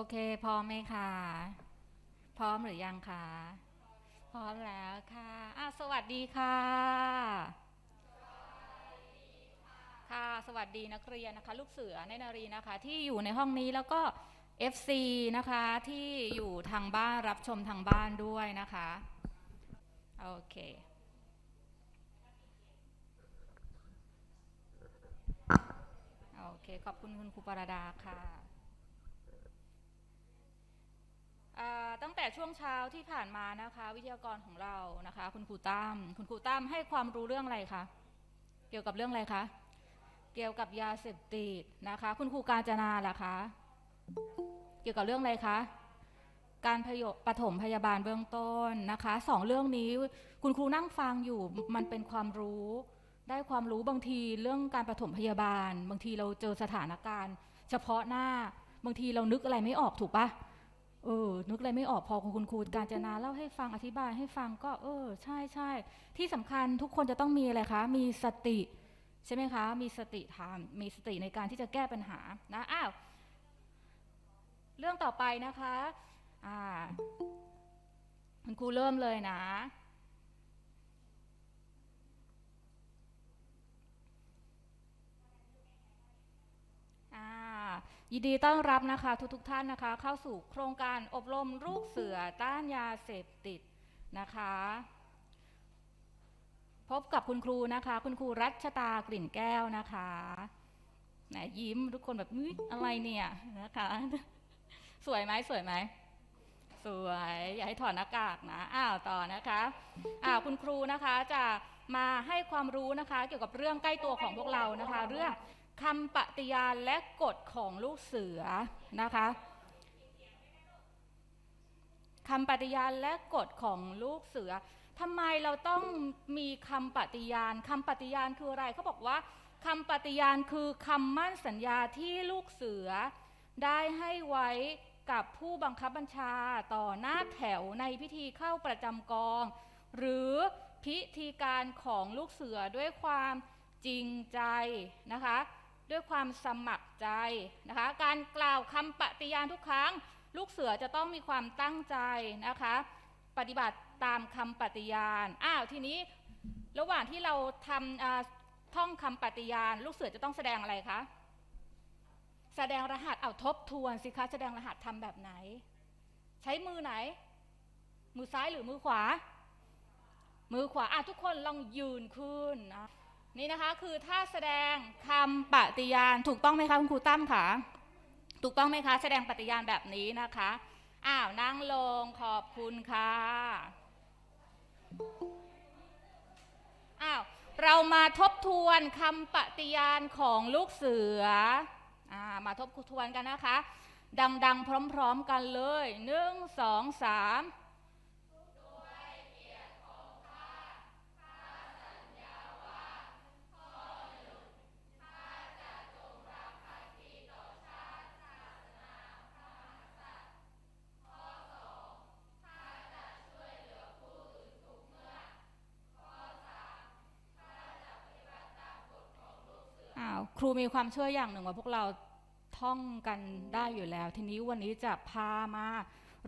อเค พร้อมไหมคะ พร้อมหรือยังคะ พร้อมแล้วค่ะอะสวัสดีค่ะค่ะ สวัสดีนักเรียนนะคะ ลูกเสือในนารีนะคะ ที่อยู่ในห้องนี้แล้วก็ FC นะคะที่อยู่ทางบ้านรับชมทางบ้านด้วยนะคะ โอเคโอเค ขอบคุณคุณครูปรดาค่ะอ่า ตั้งแต่ช่วงเช้าที่ผ่านมานะคะ วิทยากรของเรานะคะ คุณครูตั้มคุณครูตั้มให้ความรู้เรื่องอะไรคะเกี่ยวกับเรื่องอะไรคะเกี่ยวกับยาเสพติดนะคะ คุณครูการจนาล่ะคะเกี่ยวกับเรื่องอะไรคะการพยปฐมพยาบาลเบื้องต้นนะคะสองเรื่องนี้คุณครูนั่งฟังอยู่มันเป็นความรู้ได้ความรู้บางทีเรื่องการปฐมพยาบาล บางทีเราเจอสถานการณ์ เฉพาะหน้าบางทีเรานึกอะไรไม่ออกถูกปะ เออ นึกอะไรไม่ออกพอคุณครูการจนาเล่าให้ฟังอธิบายให้ฟังก็ เออ ใช่ใช่ที่สำคัญทุกคนจะต้องมีอะไรคะ มีสติใช่ไหมคะ มีสติทำมีสติในการที่จะแก้ปัญหานะอ้าวเรื่องต่อไปนะคะอ่าคุณครูเริ่มเลยนะอ่า ยินดีต้อนรับนะคะทุกๆทท่านนะคะ เข้าสู่โครงการอบรมลูกเสือต้านยาเสพติดนะคะ พบกับคุณครูนะคะ คุณครูรัชตากลิ่นแก้วนะคะไหนยิ้มทุกคนแบบอุ๊ยอะไรเนี่ยนะคะ สวยไหมสวยไหมสวยอย่าให้ถอดหน้ากากนะอ้าวต่อนะคะอ้าวคุณครูนะคะจะมาให้ความรู้นะคะ เกี่ยวกับเรื่องใกล้ตัวของพวกเรานะคะ เรื่อง คำปฏิญาณและกฎของลูกเสือนะคะคำปฏิญาณและกฎของลูกเสือทำไมเราต้องมีคำปฏิญาณคำปฏิญาณคืออะไรเขาบอกว่าคำปฏิญาณคือคำมั่นสัญญาที่ลูกเสือ ได้ให้ไว้กับผู้บังคับบัญชาต่อหน้าแถวในพิธีเข้าประจำกอง หรือพิธีการของลูกเสือด้วยความจริงใจนะคะ ด้วยความสมัครใจนะคะ การกล่าวคำปฏิญาณทุกครั้ง ลูกเสือจะต้องมีความตั้งใจนะคะ ปฏิบัติตามคำปฏิญาณอ้าวทีนี้ระหว่างที่เราทำท่องคำปฏิญาณ ลูกเสือจะต้องแสดงอะไรคะแสดงรหัสเอาทบทวนสิคะแสดงรหัสทำแบบไหน ใช้มือไหน มือซ้ายหรือมือขวา มือขวาอะทุกคนลองยืนขึ้นนะ นี่นะคะคือถ้าแสดงคำปฏิญาณถูกต้องไหมคะคุณครูตั้มคะถูกต้องไหมคะแสดงปฏิญาณแบบนี้นะคะอ้าวนั่งลงขอบคุณค่ะอ้าวเรามาทบทวนคำปฏิญาณของลูกเสืออมาทบทวนกันนะคะ ดังๆ พร้อม ๆ กันเลยหนึ่งสองสาม ครูมีความเชื่ออย่างหนึ่งว่าพวกเราท่องกันได้อยู่แล้ว ทีนี้วันนี้จะพามา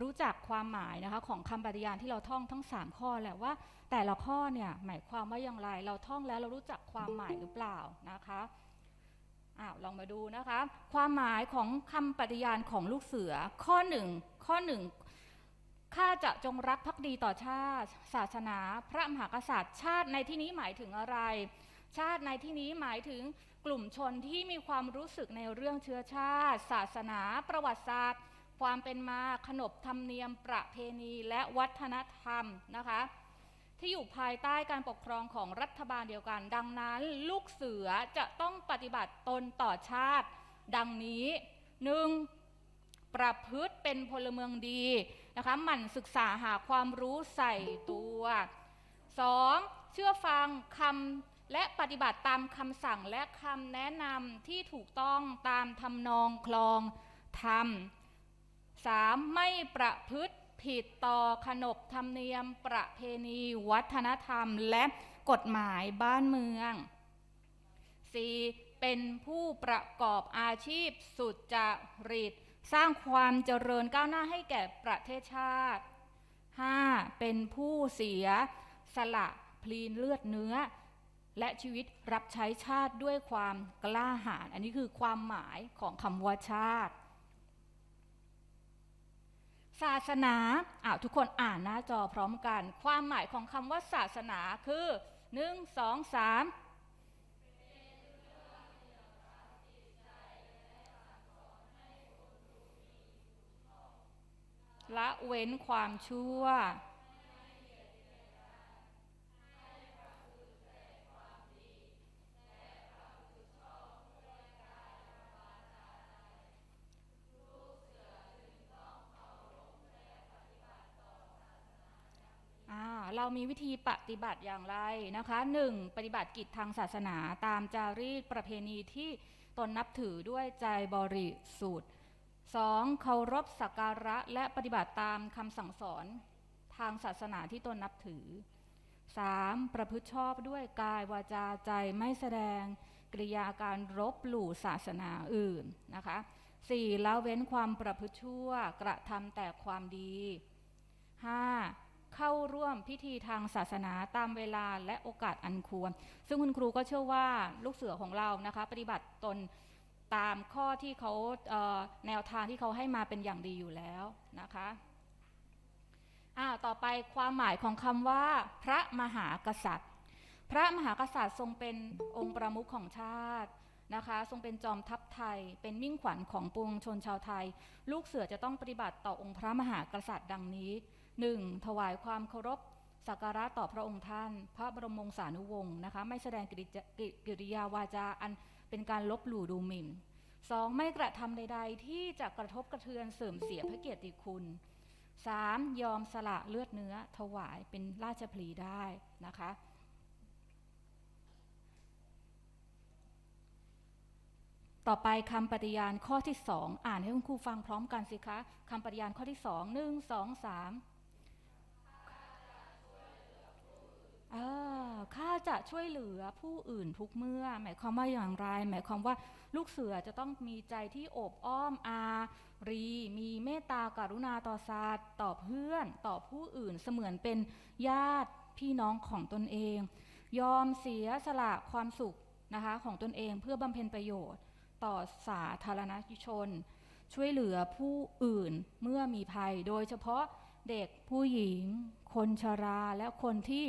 รู้จักความหมายนะคะของคำปฏิญาณที่เราท่องทั้ง 3 ข้อแหละว่า แต่ละข้อเนี่ยหมายความว่าอย่างไร เราท่องแล้วเรารู้จักความหมายหรือเปล่านะคะอ้าวลองมาดูนะคะ ความหมายของคำปฏิญาณของลูกเสือข้อหนึ่งข้อหนึ่งข้าจะจงรักภักดีต่อชาติ ศาสนา พระมหากษัตริย์ ชาติในที่นี้หมายถึงอะไร ชาติในที่นี้หมายถึง กลุ่มชนที่มีความรู้สึกในเรื่องเชื้อชาติ ศาสนา ประวัติศาสตร์ ความเป็นมาขนบธรรมเนียม ประเพณีและวัฒนธรรมนะคะ ที่อยู่ภายใต้การปกครองของรัฐบาลเดียวกัน ดังนั้นลูกเสือจะต้องปฏิบัติตนต่อชาติ ดังนี้หนึ่งประพฤติเป็นพลเมืองดีนะคะหมั่นศึกษาหาความรู้ใส่ตัวสองเชื่อฟังคำ และปฏิบัติตามคำสั่งและคำแนะนำที่ถูกต้องตามทำนองคลองธรรม 3. ไม่ประพฤติผิดต่อขนบธรรมเนียมประเพณีวัฒนธรรมและกฎหมายบ้านเมือง 4. เป็นผู้ประกอบอาชีพสุจริต สร้างความเจริญก้าวหน้าให้แก่ประเทศชาติ 5. เป็นผู้เสียสละพลีนเลือดเนื้อ และชีวิตรับใช้ชาติด้วยความกล้าหาญอันนี้คือความหมายของคำว่าชาติ ศาสนาอ้าวทุกคนอ่านหน้าจอพร้อมกัน ความหมายของคำว่าศาสนาคือหนึ่งสองสามละเว้นความชั่ว เรามีวิธีปฏิบัติอย่างไรนะคะหนึ่งปฏิบัติกิจทางศาสนาตามจารีตประเพณีที่ตนนับถือด้วยใจบริสุทธิ์สองเคารพสักการะและปฏิบัติตามคำสั่งสอนทางศาสนาที่ตนนับถือสามประพฤติชอบด้วยกายวาจาใจไม่แสดงกริยาการรบหลู่ศาสนาอื่นนะคะสี่ละเว้นความประพฤติชั่วกระทำแต่ความดีห้า เข้าร่วมพิธีทางศาสนาตามเวลาและโอกาสอันควร ซึ่งคุณครูก็เชื่อว่าลูกเสือของเรานะคะ ปฏิบัติตนตามข้อที่เขาเแนวทางที่เขาให้มาเป็นอย่างดีอยู่แล้วนะคะอ้าต่อไปความหมายของคำว่า พระมหากษัตริย์ พระมหากษัตริย์ทรงเป็นองค์ประมุขของชาตินะคะทรงเป็นจอมทัพไทย เป็นมิ่งขวัญของปวงชนชาวไทย ลูกเสือจะต้องปฏิบัติต่อองค์พระมหากษัตริย์ดังนี้ หนึ่งถวายความเคารพสักการะต่อพระองค์ท่าน พระบรมวงศานุวงศ์นะคะไม่แสดงกิริยากิกิริยาวาจาอันเป็นการลบหลู่ดูหมิ่นสองไม่กระทำใด ๆ ที่จะกระทบกระเทือนเสื่อมเสียพระเกียรติคุณสามยอมสละเลือดเนื้อถวายเป็นราชพลีได้นะคะต่อไปคำปฏิญาณข้อที่สองอ่านให้คุณครูฟังพร้อมกันสิคะคำปฏิญาณข้อที่สองหนึ่งสองสาม อ่าข้าจะช่วยเหลือผู้อื่นทุกเมื่อ หมายความว่าอย่างไร หมายความว่าลูกเสือจะต้องมีใจที่โอบอ้อมอารี มีเมตตากรุณาต่อสัตว์ต่อเพื่อน ต่อผู้อื่นเสมือนเป็นญาติพี่น้องของตนเอง ยอมเสียสละความสุขนะคะของตนเองเพื่อบำเพ็ญประโยชน์ ต่อสาธารณชน ช่วยเหลือผู้อื่นเมื่อมีภัย โดยเฉพาะเด็กผู้หญิง คนชราและคนที่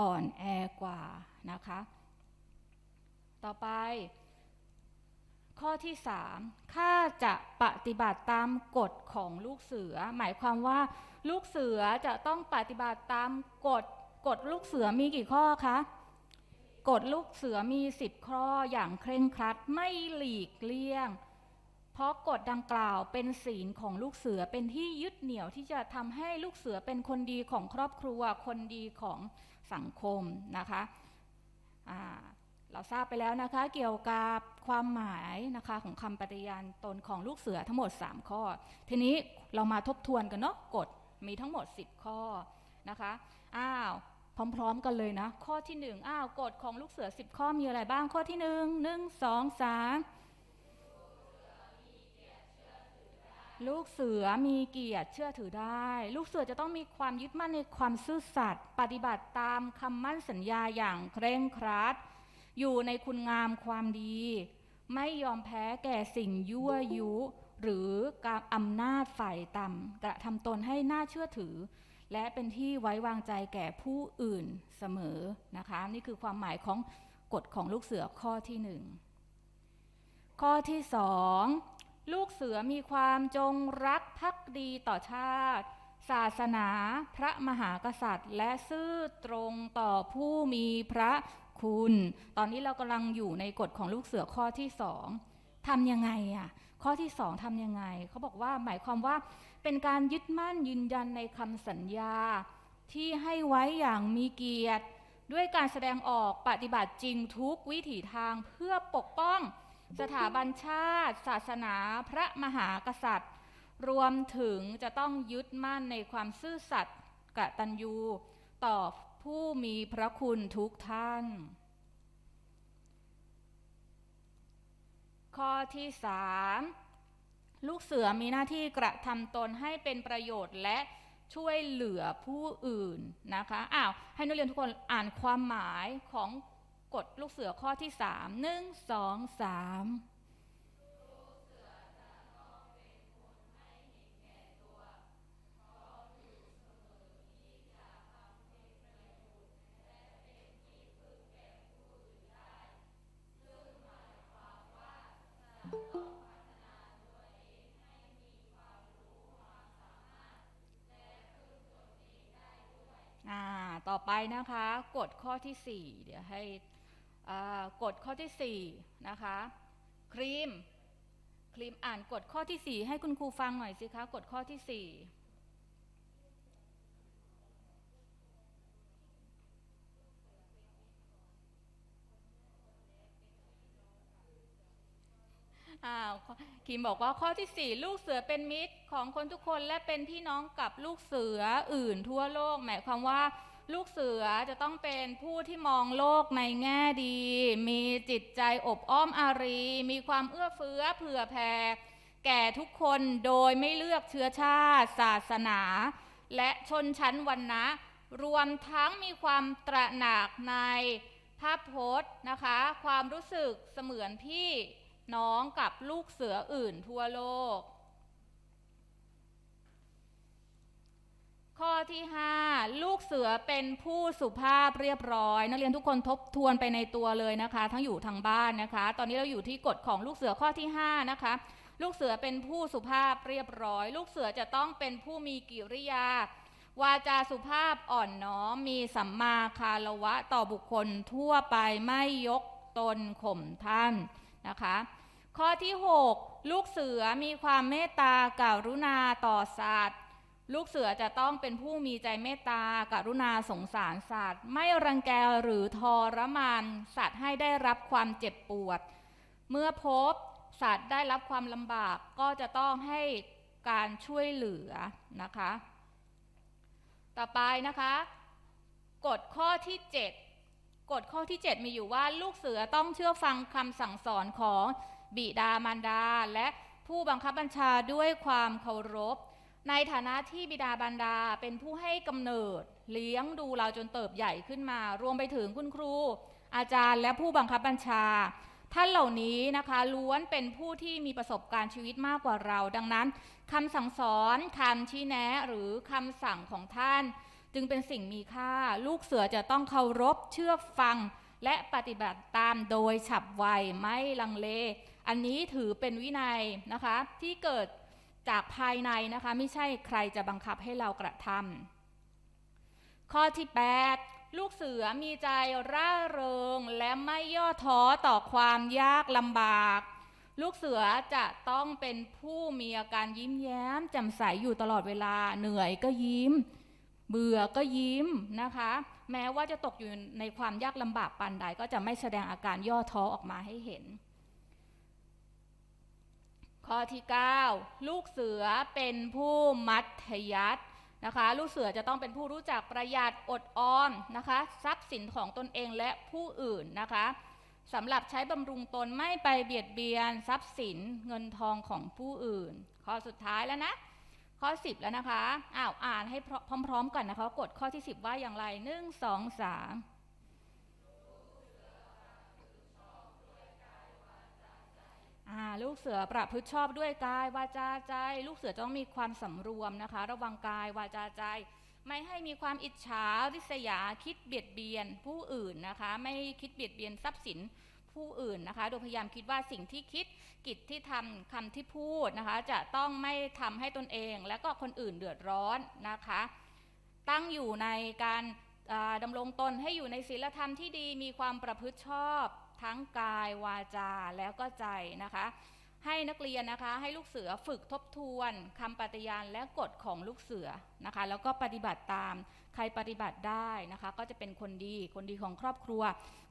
อ่อนแอกว่านะคะ ต่อไป ข้อที่สามข้าจะปฏิบัติตามกฎของลูกเสือ หมายความว่าลูกเสือจะต้องปฏิบัติตามกฎกฎลูกเสือมีกี่ข้อคะกฎลูกเสือมีสิบข้ออย่างเคร่งครัดไม่หลีกเลี่ยง เพราะกฎดังกล่าวเป็นศีลของลูกเสือเป็นที่ยึดเหนี่ยวที่จะทำให้ลูกเสือเป็นคนดีของครอบครัว คนดีของ สังคมนะคะเราทราบไปแล้วนะคะเกี่ยวกับความหมายนะคะของคำปฏิญาณตนของลูกเสือทั้งหมด 3 ข้อ ทีนี้เรามาทบทวนกันเนาะกฎมีทั้งหมด 10 ข้อนะคะอ้าวพร้อมๆกันเลยนะ ข้อที่1อ้าวกฎของลูกเสือ 10 ข้อมีอะไรบ้างข้อที่ 1 1 2 3 ลูกเสือมีเกียรติเชื่อถือได้ ลูกเสือจะต้องมีความยึดมั่นในความซื่อสัตย์ปฏิบัติตามคำมั่นสัญญาอย่างเคร่งครัด อยู่ในคุณงามความดี ไม่ยอมแพ้แก่สิ่งยั่วยุ หรือการอำนาจฝ่ายต่ำกระทำตนให้น่าเชื่อถือ และเป็นที่ไว้วางใจแก่ผู้อื่นเสมอนะคะ นี่คือความหมายของกฎของลูกเสือข้อที่หนึ่งข้อที่สอง ลูกเสือมีความจงรักภักดีต่อชาติ ศาสนา พระมหากษัตริย์ และซื่อตรงต่อผู้มีพระคุณ ตอนนี้เรากำลังอยู่ในกฎของลูกเสือข้อที่สองทำยังไงอะข้อที่สองทำยังไงเขาบอกว่าหมายความว่าเป็นการยึดมั่นยืนยันในคำสัญญา ที่ให้ไว้อย่างมีเกียรติ ด้วยการแสดงออกปฏิบัติจริงทุกวิถีทางเพื่อปกป้อง สถาบันชาติ ศาสนาพระมหากษัตริย์ รวมถึงจะต้องยึดมั่นในความซื่อสัตย์กตัญญูต่อผู้มีพระคุณทุกท่าน ข้อที่สามลูกเสือมีหน้าที่กระทำตนให้เป็นประโยชน์และช่วยเหลือผู้อื่นนะคะ อ้าว ให้นักเรียนทุกคนอ่านความหมายของ กฎลูกเสือข้อที่สามหนึ่งสองสามต่อไปนะคะกฎข้อที่ 4 เดี๋ยวให้ กฎข้อที่4นะคะครีมครีมอ่านกฎข้อที่ 4 ให้คุณครูฟังหน่อยสิคะกฎข้อที่4อ้าครีมบอกว่าข้อที่ 4 ลูกเสือเป็นมิตรของคนทุกคนและเป็นพี่น้องกับลูกเสืออื่นทั่วโลก หมายความว่า ลูกเสือจะต้องเป็นผู้ที่มองโลกในแง่ดี มีจิตใจอบอ้อมอารี มีความเอื้อเฟื้อเผื่อแผ่ แก่ทุกคนโดยไม่เลือกเชื้อชาติ ศาสนา และชนชั้นวรรณะ รวมทั้งมีความตระหนักในภาพพจน์นะคะ ความรู้สึกเสมือนพี่น้องกับลูกเสืออื่นทั่วโลก ข้อที่ 5 ลูกเสือเป็นผู้สุภาพเรียบร้อย นักเรียนทุกคนทบทวนไปในตัวเลยนะคะ ทั้งอยู่ทางบ้านนะคะ ตอนนี้เราอยู่ที่กฎของลูกเสือข้อที่ 5 นะคะ ลูกเสือเป็นผู้สุภาพเรียบร้อย ลูกเสือจะต้องเป็นผู้มีกิริยา วาจาสุภาพอ่อนน้อมมีสัมมาคารวะต่อบุคคลทั่วไปไม่ยกตนข่มท่านนะคะ ข้อที่ 6 ลูกเสือมีความเมตตากรุณาต่อสัตว์ ลูกเสือจะต้องเป็นผู้มีใจเมตตากรุณาสงสารสัตว์ ไม่รังแกหรือทรมานสัตว์ให้ได้รับความเจ็บปวด เมื่อพบสัตว์ได้รับความลำบากก็จะต้องให้การช่วยเหลือนะคะ ต่อไปนะคะกฎข้อที่ 7กฎข้อที่ 7 มีอยู่ว่าลูกเสือต้องเชื่อฟังคำสั่งสอนของบิดามารดา และผู้บังคับบัญชาด้วยความเคารพ ในฐานะที่บิดาบรรดาเป็นผู้ให้กำเนิด เลี้ยงดูเราจนเติบใหญ่ขึ้นมา รวมไปถึงคุณครู อาจารย์และผู้บังคับบัญชา ท่านเหล่านี้นะคะล้วนเป็นผู้ที่มีประสบการณ์ชีวิตมากกว่าเรา ดังนั้นคำสั่งสอนคำชี้แนะหรือคำสั่งของท่าน จึงเป็นสิ่งมีค่า ลูกเสือจะต้องเคารพเชื่อฟัง และปฏิบัติตามโดยฉับไวไม่ลังเล อันนี้ถือเป็นวินัยนะคะที่เกิด จากภายในนะคะไม่ใช่ใครจะบังคับให้เรากระทำข้อที่ 8 ลูกเสือมีใจร่าเริง และไม่ย่อท้อต่อความยากลำบาก ลูกเสือจะต้องเป็นผู้มีอาการยิ้มแย้มแจ่มใสอยู่ตลอดเวลาเหนื่อยก็ยิ้ม เบื่อก็ยิ้มนะคะ แม้ว่าจะตกอยู่ในความยากลำบากปานใดก็จะไม่แสดงอาการย่อท้อออกมาให้เห็น ข้อที่ 9 ลูกเสือเป็นผู้มัธยัตินะคะ ลูกเสือจะต้องเป็นผู้รู้จักประหยัดอดออมนะคะ ทรัพย์สินของตนเองและผู้อื่นนะคะสำหรับใช้บำรุงตนไม่ไปเบียดเบียน ทรัพย์สินเงินทองของผู้อื่น ข้อสุดท้ายแล้วนะ ข้อ 10 แล้วนะคะอ้าวอ่านให้พร้อมๆกันนะคะ กดข้อที่ 10 ว่าอย่างไร 1 2 3 ลูกเสือประพฤติชอบด้วยกายวาจาใจ ลูกเสือจะต้องมีความสำรวมนะคะ ระวังกายวาจาใจ ไม่ให้มีความอิจฉาริษยาคิดเบียดเบียนผู้อื่นนะคะ ไม่คิดเบียดเบียนทรัพย์สินผู้อื่นนะคะ โดยพยายามคิดว่าสิ่งที่คิดกิจที่ทำคำที่พูดนะคะ จะต้องไม่ทำให้ตนเอง และก็คนอื่นเดือดร้อนนะคะ ตั้งอยู่ในการอ่าดำรงตนให้อยู่ในศีลธรรมที่ดีมีความประพฤติชอบ ทั้งกายวาจาแล้วก็ใจนะคะ ให้นักเรียนนะคะให้ลูกเสือฝึกทบทวนคำปฏิญาณและกฎของลูกเสือนะคะ แล้วก็ปฏิบัติตามใครปฏิบัติได้นะคะ ก็จะเป็นคนดีคนดีของครอบครัว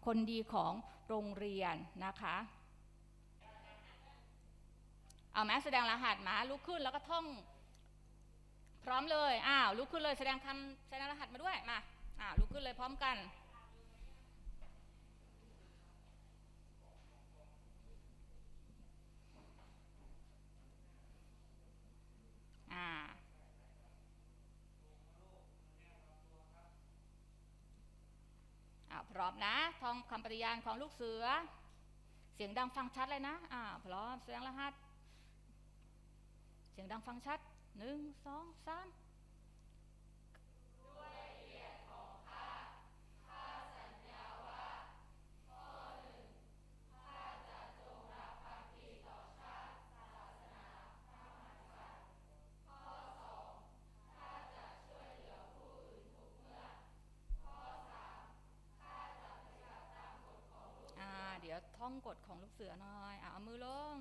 คนดีของโรงเรียนนะคะเอาไหมแสดงรหัสมาลุกขึ้นแล้วก็ท่อง พร้อมเลยอ้าวลุกขึ้นเลยแสดงคำแสดงรหัสมาด้วยมาอ้าวลุกขึ้นเลยพร้อมกัน พร้อมนะท่องคำปฏิญาณของลูกเสือ เสียงดังฟังชัดเลยนะอ่าพร้อมเสียงรหัส เสียงดังฟังชัดหนึ่งสองสาม อ่า เดี๋ยวท่ องกฎของลูกเสือหน่อยอ่าเอามือลง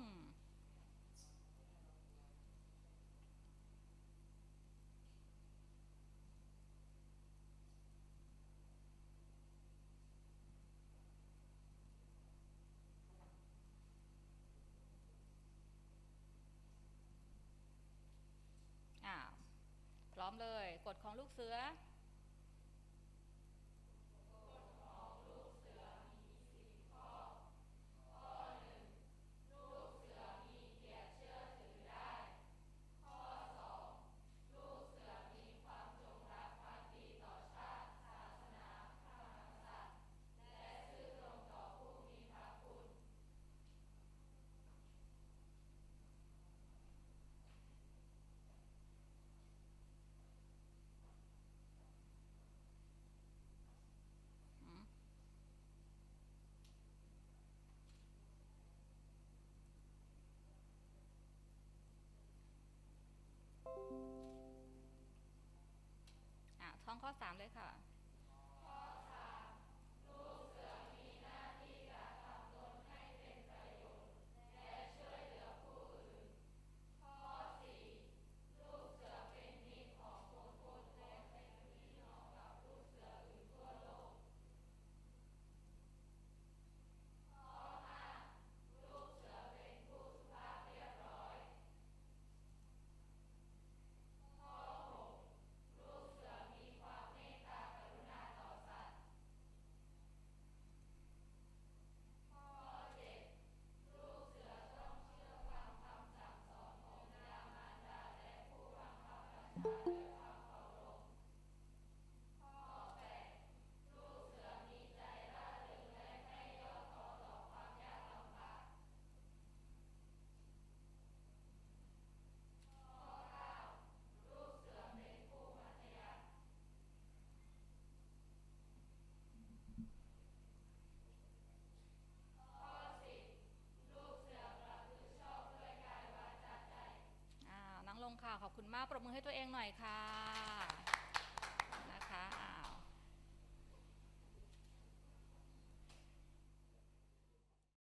อ่าพร้อมเลยกฎของลูกเสือ ข้อสามเลยค่ะ คุณมากปรบมือให้ตัวเองหน่อยค่ะ